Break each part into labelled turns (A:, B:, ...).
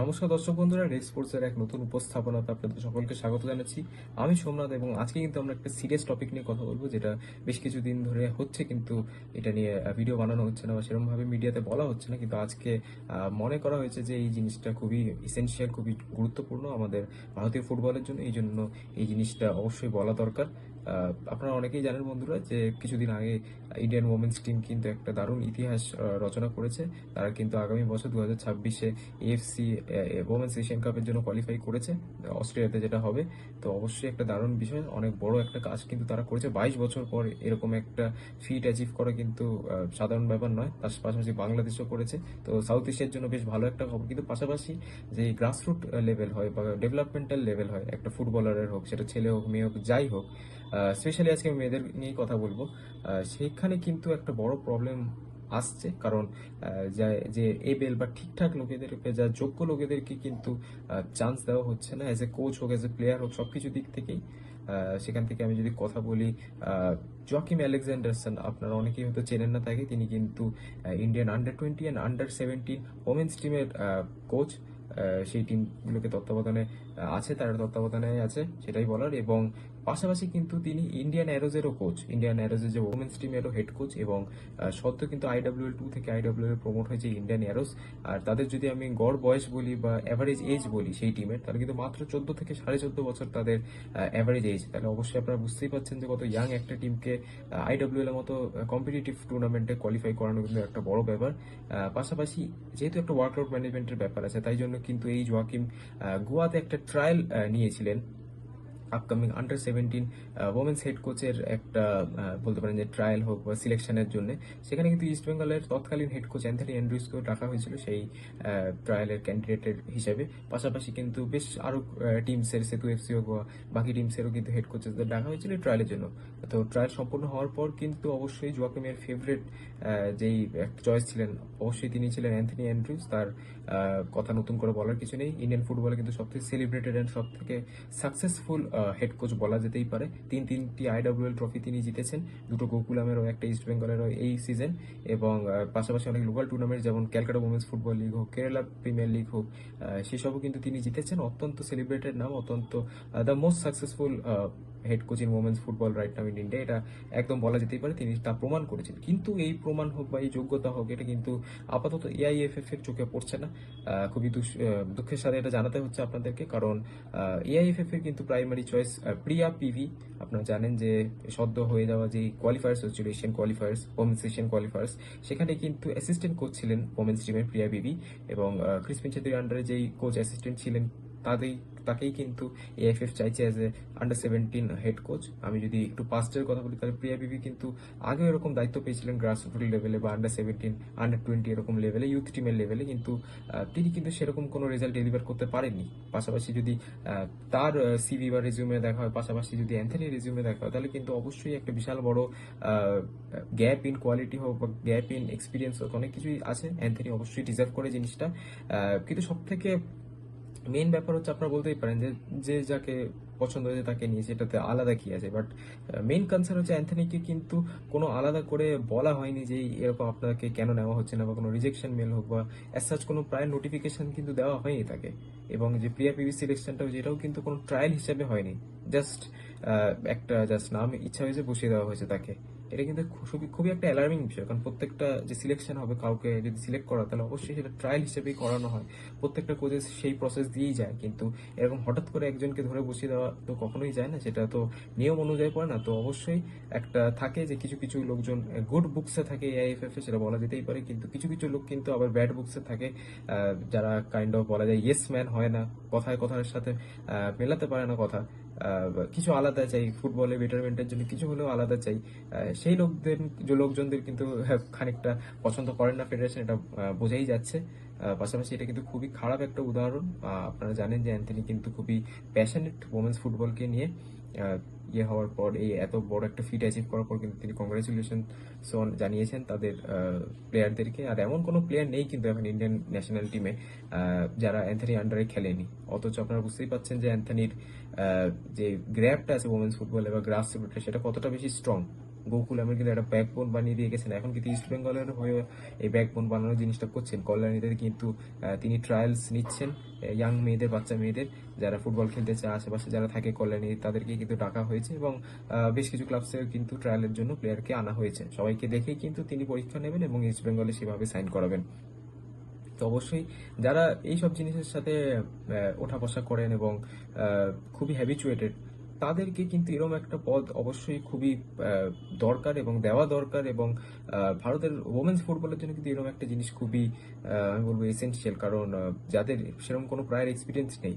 A: নমস্কার দর্শক বন্ধুরা রেড স্পোর্টসের এক নতুন উপস্থাপনাতে আপনাদের সকলকে স্বাগত জানাচ্ছি। আমি সোমনাথ এবং আজকে কিন্তু আমরা একটা সিরিয়াস টপিক নিয়ে কথা বলব, যেটা বেশ কিছুদিন ধরে হচ্ছে, কিন্তু এটা নিয়ে ভিডিও বানানো হচ্ছে না বা সেরকমভাবে মিডিয়াতে বলা হচ্ছে না। কিন্তু আজকে মনে করা হয়েছে যে এই জিনিসটা খুবই ইসেনশিয়াল খুবই গুরুত্বপূর্ণ আমাদের ভারতীয় ফুটবলের জন্য। এই জন্য এই জিনিসটা অবশ্যই বলা দরকার। আপনারা অনেকেই জানেন বন্ধুরা যে কিছুদিন আগে ইন্ডিয়ান ওমেন্স টিম কিন্তু একটা দারুণ ইতিহাস রচনা করেছে। তারা কিন্তু আগামী বছর দু হাজার ছাব্বিশে এএফসি ওমেন্স এশিয়ান কাপের জন্য কোয়ালিফাই করেছে, অস্ট্রেলিয়াতে যেটা হবে। তো অবশ্যই একটা দারুণ বিষয়, অনেক বড় একটা কাজ কিন্তু তারা করেছে। বাইশ বছর পর এরকম একটা ফিট অ্যাচিভ করা কিন্তু সাধারণ ব্যাপার নয়, তার পাশাপাশি বাংলাদেশও করেছে। তো সাউথ এশিয়ার জন্য বেশ ভালো একটা খবর। কিন্তু পাশাপাশি যে গ্রাসরুট লেভেল হয় বা ডেভেলপমেন্টাল লেভেল হয়, একটা ফুটবলারের হোক, সেটা ছেলে হোক, মেয়ে হোক, যাই হোক স্পেশালি আজকে আমি মেয়েদের নিয়েই কথা বলব। সেইখানে কিন্তু একটা বড় প্রবলেম আসছে, কারণ যা- এবেল বা ঠিকঠাক লোকেদেরকে যা যোগ্য লোকেদেরকে কিন্তু চান্স দেওয়া হচ্ছে না অ্যাজ এ কোচ হোক অ্যাজ এ প্লেয়ার হোক, সবকিছু দিক থেকেই। সেখান থেকে আমি যদি কথা বলি জকিম আলেকজান্ডারসন আপনারা অনেকেই হয়তো চেনেন না থাকে তিনি কিন্তু Indian under twenty and under seventeen women's টিমের কোচ সেই টিমগুলোকে তত্ত্বাবধানে আছে, তার তত্ত্বাবধানে আছে, সেটাই বলার। এবং পাশাপাশি কিন্তু তিনি ইন্ডিয়ান অ্যারোজেরও কোচ ইন্ডিয়ান অ্যারোজের যে ওমেন্স টিমেরও হেড কোচ এবং সদ্য কিন্তু আইডব্লিউএল টু থেকে আইডব্লিউএল প্রমোট হয়েছে ইন্ডিয়ান অ্যারোস আর তাদের যদি আমি গড় বয়স বলি বা অ্যাভারেজ এজ বলি সেই টিমের তাহলে কিন্তু মাত্র চোদ্দ থেকে সাড়ে চোদ্দ বছর তাদের অ্যাভারেজ এজ তাহলে অবশ্যই আপনারা বুঝতেই পারছেন যে কত ইয়াং একটা টিমকে আইডব্লিউএল এর মতো কম্পিটিটিভ টুর্নামেন্টে কোয়ালিফাই করানো কিন্তু একটা বড় ব্যাপার। পাশাপাশি যেহেতু একটা ওয়ার্কআউট ম্যানেজমেন্টের ব্যাপার আছে, তাই জন্য কিন্তু এই জোয়াকিম গোয়াতে একটা ট্রায়াল নিয়েছিলেন। Upcoming under seventeen women's head কোচের একটা বলতে পারেন যে ট্রায়াল হোক বা সিলেকশনের জন্য, সেখানে কিন্তু ইস্ট বেঙ্গলের তৎকালীন হেড কোচ অ্যান্থনি অ্যান্ড্রুসকেও রাখা হয়েছিল সেই ট্রায়ালের ক্যান্ডিডেটের হিসেবে। পাশাপাশি কিন্তু বেশ আরও টিমসের সেতু এফসি হোক বা বাকি টিমসেরও কিন্তু হেড কোচেসদের ডাকা হয়েছিল ট্রায়ালের জন্য। তো ট্রায়াল সম্পূর্ণ হওয়ার পর কিন্তু অবশ্যই জোয়াকিমের ফেভারিট যেই চয়েস ছিলেন, অবশ্যই তিনি ছিলেন অ্যান্থনি অ্যান্ড্রুস তার কথা নতুন করে বলার কিছু নেই। ইন্ডিয়ান ফুটবলে কিন্তু সবথেকে সেলিব্রেটেড অ্যান্ড সবথেকে সাকসেসফুল হেড কোচ বলা যেতেই পারে। তিন তিনটি আইডব্লিউএল ট্রফি তিনি জিতেছেন। দুটো গোকুলামেরও, একটা ইস্ট বেঙ্গলেরও এই সিজন এবং পাশাপাশি অনেক লোকাল টুর্নামেন্ট যেমন ক্যালকাটা উমেন্স ফুটবল লিগ হোক, কেরালা প্রিমিয়ার লিগ হোক সেসবও কিন্তু তিনি জিতেছেন। অত্যন্ত সেলিব্রেটেড নাম, অত্যন্ত the most successful head coach women's football right নাম ইন ইন্ডিয়া এটা একদম বলা যেতেই পারে, তিনি তা প্রমাণ করেছেন। কিন্তু এই প্রমাণ হোক বা এই যোগ্যতা হোক, এটা কিন্তু আপাতত এআইএফএফ এর চোখে পড়ছে না। খুবই দুঃখের সাথে এটা জানাতে হচ্ছে আপনাদেরকে, কারণ এআইএফএফ এর কিন্তু প্রাইমারি চয়েস প্রিয়া পিভি আপনারা জানেন যে সদ্য হয়ে যাওয়া যে কোয়ালিফায়ার্স হচ্ছিল Asian qualifiers women's Asian qualifiers সেখানে কিন্তু অ্যাসিস্ট্যান্ট কোচ ছিলেন ওমেন্স টিমের প্রিয়া বিবি এবং ক্রিসপিন ছেত্রীর আন্ডারে যেই কোচ অ্যাসিস্ট্যান্ট ছিলেন তাদেরই তাকেই কিন্তু এএফএফ চাইছে as a under seventeen head coach আমি যদি একটু পাস্টের কথা বলি, তাহলে প্রিয়া বিবি কিন্তু আগেও এরকম দায়িত্ব পেয়েছিলেন গ্রাসরুট লেভেলে বা আন্ডার সেভেন্টিন আন্ডার টোয়েন্টি এরকম লেভেলে ইউথ টিমের লেভেলে কিন্তু তিনি কিন্তু সেরকম কোনো রেজাল্ট ডেলিভার করতে পারেননি। পাশাপাশি যদি তার সিভি বা রেজিউমে দেখা হয়, পাশাপাশি যদি অ্যান্থনি রেজিউমে দেখা হয়, তাহলে কিন্তু অবশ্যই একটা বিশাল বড় গ্যাপ ইন কোয়ালিটি হোক বা গ্যাপ ইন এক্সপিরিয়েন্স হোক, অনেক কিছুই আছে। অ্যান্থনি অবশ্যই ডিজার্ভ করে জিনিসটা। কিন্তু সব থেকে মেইন ব্যাপার হচ্ছে আপনারা বলতেই পারেন যে যে যাকে পছন্দ হয়েছে তাকে নিয়ে সেটাতে আলাদা কি আছে। বাট মেইন কনসার্ন হচ্ছে অ্যান্থনিকে কিন্তু কোনো আলাদা করে বলা হয়নি যে এরকম আপনাকে কেন নেওয়া হচ্ছে না বা কোনো রিজেকশন মেল হোক বা অ্যাজ সাচ কোনো প্রায় নোটিফিকেশন কিন্তু দেওয়া হয়নি তাকে। এবং যে প্রিয়া পিভি সিলেকশনটাও যেটাও কিন্তু কোনো ট্রায়াল হিসেবে হয়নি। জাস্ট একটা জাস্ট নাম ইচ্ছা হয়েছে বসিয়ে দেওয়া হয়েছে তাকে। এটা কিন্তু খুবই খুবই একটা অ্যালার্মিং বিষয়, কারণ প্রত্যেকটা যে সিলেকশন হবে কাউকে যদি সিলেক্ট করা তাহলে অবশ্যই সেটা ট্রায়াল হিসেবেই করানো হয়। প্রত্যেকটা কোচেস সেই প্রসেস দিয়েই যায়। কিন্তু এরকম হঠাৎ করে একজনকে ধরে বসিয়ে দেওয়া তো কখনোই যায় না, সেটা তো নিয়ম অনুযায়ী পড়ে না। তো অবশ্যই একটা থাকে যে কিছু কিছু লোকজন গুড বুকসে থাকে এআইএফএফ সেটা বলা যেতেই পারে। কিন্তু কিছু কিছু লোক কিন্তু আবার ব্যাড বুকসে থাকে যারা কাইন্ড অফ বলা যায় ইয়েস ম্যান হয় না, কথায় কথার সাথে মেলাতে পারে না কথা। কিছু আলাদা চাই ফুটবলে বেটারমেন্টের জন্য কিছু হলেও আলাদা চাই। সেই লোকদের লোকজনদের কিন্তু আহ, খানিকটা পছন্দ করেন না ফেডারেশন এটা বোঝাই যাচ্ছে। পাশাপাশি এটা কিন্তু খুবই খারাপ একটা উদাহরণ। আপনারা জানেন যে অ্যান্থনি কিন্তু খুবই প্যাশনেট ওমেন্স ফুটবলকে নিয়ে। ইয়ে হওয়ার পর, এই এত বড় একটা ফিট অ্যাচিভ করার পর কিন্তু তিনি কংগ্রেচুলেশন জানিয়েছেন তাদের প্লেয়ারদেরকে আর এমন কোনো প্লেয়ার নেই কিন্তু এখন ইন্ডিয়ান ন্যাশনাল টিমে যারা অ্যান্থনি আন্ডারে খেলেনি। অথচ আপনারা বুঝতেই পাচ্ছেন যে অ্যান্থনির যে গ্র্যাপটা আছে ওমেন্স ফুটবলে বা গ্রাস সেটা কতটা বেশি স্ট্রং গোকুল আমের কিন্তু একটা ব্যাকবোন বানিয়ে দিয়ে গেছেন। এখন কিন্তু ইস্ট বেঙ্গলের হয়ে এই ব্যাকবোন বানানোর জিনিসটা করছেন। কল্যাণীতে কিন্তু তিনি ট্রায়ালস নিচ্ছেন ইয়াং মেয়েদের, বাচ্চা মেয়েদের। যারা ফুটবল খেলতে চায়, আশেপাশে যারা থাকে কল্যাণী তাদেরকে কিন্তু ডাকা হয়েছে এবং বেশ কিছু ক্লাবসে কিন্তু ট্রায়ালের জন্য প্লেয়ারকে আনা হয়েছে। সবাইকে দেখেই কিন্তু তিনি পরীক্ষা নেবেন এবং ইস্ট বেঙ্গলে সেভাবে সাইন করাবেন। তো অবশ্যই যারা এই সব জিনিসের সাথে ওঠা বসা করেন এবং খুবই হ্যাবিচুয়েটেড তাদেরকে কিন্তু এরকম একটা পদ অবশ্যই খুবই দরকার এবং দেওয়া দরকার এবং ভারতের ওমেন্স ফুটবলের জন্য কিন্তু এরকম একটা জিনিস খুবই আমি বলব এসেনশিয়াল কারণ যাদের সেরকম কোনো প্রায়ের এক্সপিরিয়েন্স নেই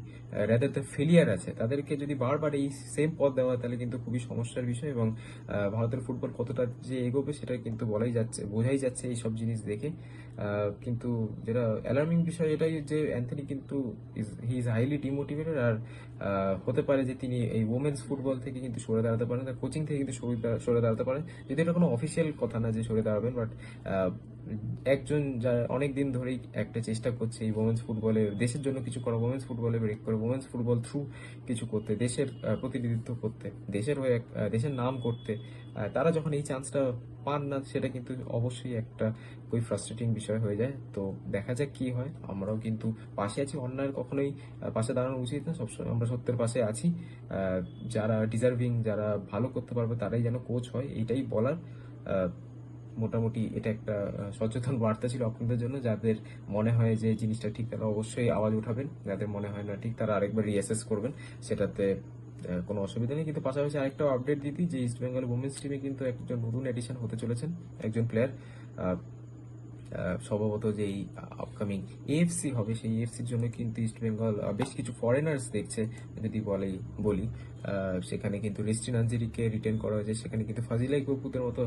A: রাদার দ্য ফেলিয়ার আছে, তাদেরকে যদি বারবার এই সেম পদ দেওয়া তাহলে কিন্তু খুবই সমস্যার বিষয় এবং ভারতের ফুটবল কতটা যে এগোবে সেটা কিন্তু বলাই যাচ্ছে, বোঝাই যাচ্ছে এই সব জিনিস দেখে কিন্তু যেটা অ্যালার্মিং বিষয় এটাই যে অ্যান্থনি কিন্তু হি ইজ হাইলি ডিমোটিভেটেড আর হতে পারে যে তিনি এই ওমেন্স ফুটবল থেকে কিন্তু সরে দাঁড়াতে পারেন, তার কোচিং থেকে কিন্তু সরে দাঁড়া- সরে দাঁড়াতে পারেন। যদি এটা কোনো অফিসিয়াল কথা না যে সরে দাঁড়াবেন বাট একজন যারা অনেক দিন ধরেই একটা চেষ্টা করছে এই ওমেন্স ফুটবলে দেশের জন্য কিছু করা ওমেন্স ফুটবলে ব্রেক করে ওমেন্স ফুটবল থ্রু কিছু করতে, দেশের প্রতিনিধিত্ব করতে, দেশের হয়ে দেশের নাম করতে তারা যখন এই চান্সটা পান না, সেটা কিন্তু অবশ্যই একটা খুবই ফ্রাস্ট্রেটিং বিষয় হয়ে যায়। তো দেখা যাক কি হয়। আমরাও কিন্তু পাশে আছি। অন্যায়ের কখনোই পাশে দাঁড়ানো উচিত না। সবসময় আমরা সত্যের পাশে আছি। যারা ডিজার্ভিং যারা ভালো করতে পারবে, তারাই যেন কোচ হয়। এইটাই বলার। মোটামুটি এটা একটা সচেতন বার্তা ছিল আপনাদের জন্য। যাদের মনে হয় যে জিনিসটা ঠিক, তারা অবশ্যই আওয়াজ উঠাবেন। যাদের মনে হয় না ঠিক, তারা আরেকবার রিঅ্যাসেস করবেন। সেটাতে কোনো অসুবিধা নেই। কিন্তু পাশাপাশি আরেকটা আপডেট দিতি যে ইস্ট বেঙ্গল উমেন্স টিমে কিন্তু একজন নতুন এডিশন হতে চলেছেন, একজন প্লেয়ার সম্ভবত যে এই আপকামিং এএফসি হবে, সেই এএফসির জন্য কিন্তু ইস্ট বেঙ্গল বেশ কিছু ফরেনার্স দেখছে, যদি বলে, বলি। সেখানে কিন্তু রেস্টিন আঞ্জেরিকে রিটেন করা হয়েছে। সেখানে কিন্তু ফাজিলাই কপুতের মতো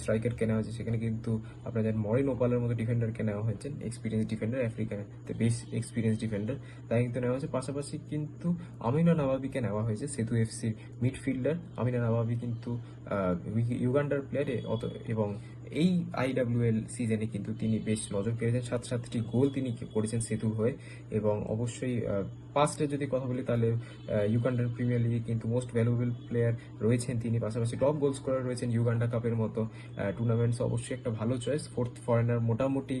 A: স্ট্রাইকার কেনা হয়েছে। সেখানে কিন্তু আপনার জানেন মরিন ওপালের মতো ডিফেন্ডার কেনা হয়েছে এক্সপিরিয়েন্স ডিফেন্ডার আফ্রিকাতে বেশ এক্সপিরিয়েন্স ডিফেন্ডার তাই কিন্তু নেওয়া হয়েছে। পাশাপাশি কিন্তু আমিনা নাবাবিকে নেওয়া হয়েছে, সেতু এফসির মিডফিল্ডার আমিনা নাবাবি কিন্তু ইউগান্ডার প্লেয়ার এবং এই আইডাব্লিউএল সিজনে কিন্তু তিনি বেশ নজর পেয়েছেন। সাত সাতটি গোল তিনি করেছেন সেতুর হয়ে, এবং অবশ্যই পাস্টে যদি কথা বলি, তাহলে ইউগান্ডার প্রিমিয়ার লিগে কিন্তু মোস্ট ভ্যালুয়েবল প্লেয়ার রয়েছেন তিনি। পাশাপাশি টপ গোল স্কোরার রয়েছেন ইউগান্ডা কাপের মতো টুর্নামেন্টস অবশ্যই একটা ভালো চয়েস ফোর্থ ফরেনার মোটামুটি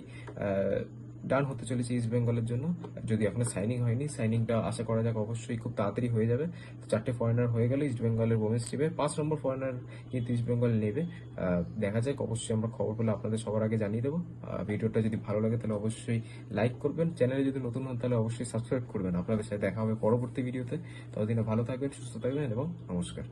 A: ডান হতে চলেছে ইস্ট বেঙ্গলের জন্য। যদি এখনও সাইনিং হয়নি সাইনিংটা আশা করা যাক অবশ্যই খুব তাড়াতাড়ি হয়ে যাবে। চারটে ফরেনার হয়ে গেলে ইস্ট বেঙ্গলের ওমেন্স টিমে পাঁচ নম্বর ফরেনার কিন্তু ইস্ট বেঙ্গল নেবে। দেখা যাক, অবশ্যই আমরা খবর পেলে আপনাদের সবার আগে জানিয়ে দেবো। ভিডিওটা যদি ভালো লাগে তাহলে অবশ্যই লাইক করবেন। চ্যানেলে যদি নতুন হন তাহলে অবশ্যই সাবস্ক্রাইব করবেন। আপনাদের সাথে দেখা হবে পরবর্তী ভিডিওতে। ততদিনে ভালো থাকবেন, সুস্থ থাকবেন এবং নমস্কার।